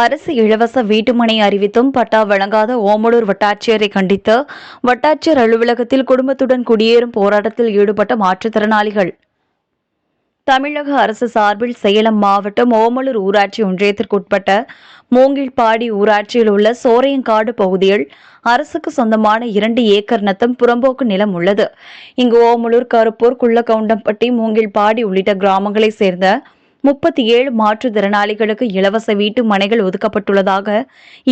அரசு இலவச வீட்டுமனை அறிவித்தும் பட்டா வழங்காத ஓமலூர் வட்டாட்சியரை கண்டித்து வட்டாட்சியர் அலுவலகத்தில் குடும்பத்துடன் குடியேறும் போராட்டத்தில் ஈடுபட்ட மாற்றுத்திறனாளிகள். தமிழக அரசு சார்பில் சேலம் மாவட்டம் ஓமலூர் ஊராட்சி ஒன்றியத்திற்குட்பட்ட மூங்கில்பாடி ஊராட்சியில் உள்ள சோரையங்காடு பகுதியில் அரசுக்கு சொந்தமான இரண்டு ஏக்கர் நத்தம் புறம்போக்கு நிலம் உள்ளது. இங்கு ஓமலூர் கருப்பூர் குள்ளக்கவுண்டம்பட்டி மூங்கில்பாடி உள்ளிட்ட கிராமங்களைச் சேர்ந்த முப்பத்தி ஏழு மாற்றுத்திறனாளிகளுக்கு இலவச வீட்டு மனைகள் ஒதுக்கப்பட்டுள்ளதாக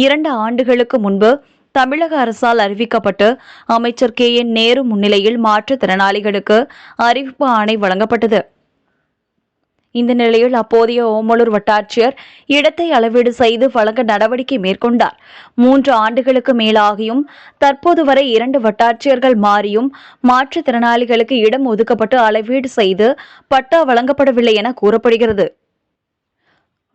இரண்டு ஆண்டுகளுக்கு முன்பு தமிழக அரசால் அறிவிக்கப்பட்டு அமைச்சர் கே என் நேரு முன்னிலையில் மாற்றுத்திறனாளிகளுக்கு அறிவிப்பு ஆணை வழங்கப்பட்டது. இந்த நிலையில் அப்போதைய ஓமலூர் வட்டாட்சியர் இடத்தை அளவீடு செய்து வழங்க நடவடிக்கை மேற்கொண்டார். மூன்று ஆண்டுகளுக்கு மேலாகியும் தற்போது வரை இரண்டு வட்டாட்சியர்கள் மாறியும் மாற்றுத்திறனாளிகளுக்கு இடம் ஒதுக்கப்பட்டு அளவீடு செய்து பட்டா வழங்கப்படவில்லை என கூறப்படுகிறது.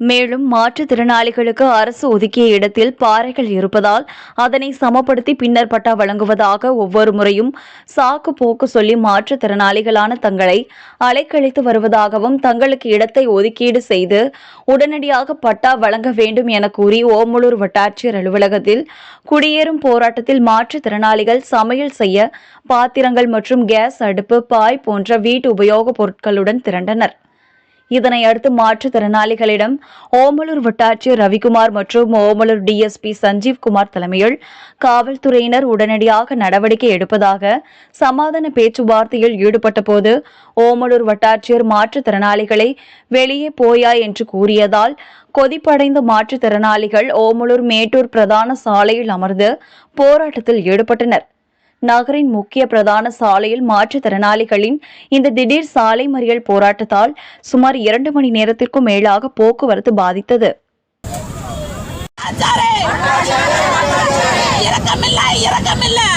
மேலும் மாற்றுத்திறனாளிகளுக்கு அரசு ஒதுக்கிய இடத்தில் பாறைகள் இருப்பதால் அதனை சமப்படுத்தி பின்னர் பட்டா வழங்குவதாக ஒவ்வொரு முறையும் சாக்கு போக்கு சொல்லி மாற்றுத்திறனாளிகளான தங்களை அலைக்கழித்து வருவதாகவும் தங்களுக்கு இடத்தை ஒதுக்கீடு செய்து உடனடியாக பட்டா வழங்க வேண்டும் என கூறி ஓமலூர் வட்டாட்சியர் அலுவலகத்தில் குடியேறும் போராட்டத்தில் மாற்றுத்திறனாளிகள் சமையல் செய்ய பாத்திரங்கள் மற்றும் கேஸ் அடுப்பு பாய் போன்ற வீட்டு உபயோகப் பொருட்களுடன் திரண்டனர். இதனை அடுத்து மாற்றுத்திறனாளிகளிடம் ஓமலூர் வட்டாட்சியர் ரவிக்குமார் மற்றும் ஓமலூர் டிஎஸ்பி சஞ்சீவ் குமார் தலைமையில் காவல்துறையினர் உடனடியாக நடவடிக்கை எடுப்பதாக சமாதான பேச்சுவார்த்தையில் ஈடுபட்டபோது ஓமலூர் வட்டாட்சியர் மாற்றுத்திறனாளிகளை வெளியே போயா என்று கூறியதால் கொதிப்படைந்த மாற்றுத்திறனாளிகள் ஓமலூர் மேட்டூர் பிரதான சாலையில் அமர்ந்து போராட்டத்தில் ஈடுபட்டனர். நகரின் முக்கிய பிரதான சாலையில் மாற்றுத்திறனாளிகளின் இந்த திடீர் சாலை மறியல் போராட்டத்தால் சுமார் இரண்டு மணி நேரத்திற்கும் மேலாக போக்குவரத்து பாதித்தது. இறக்கமில்லை இறக்கமில்லை.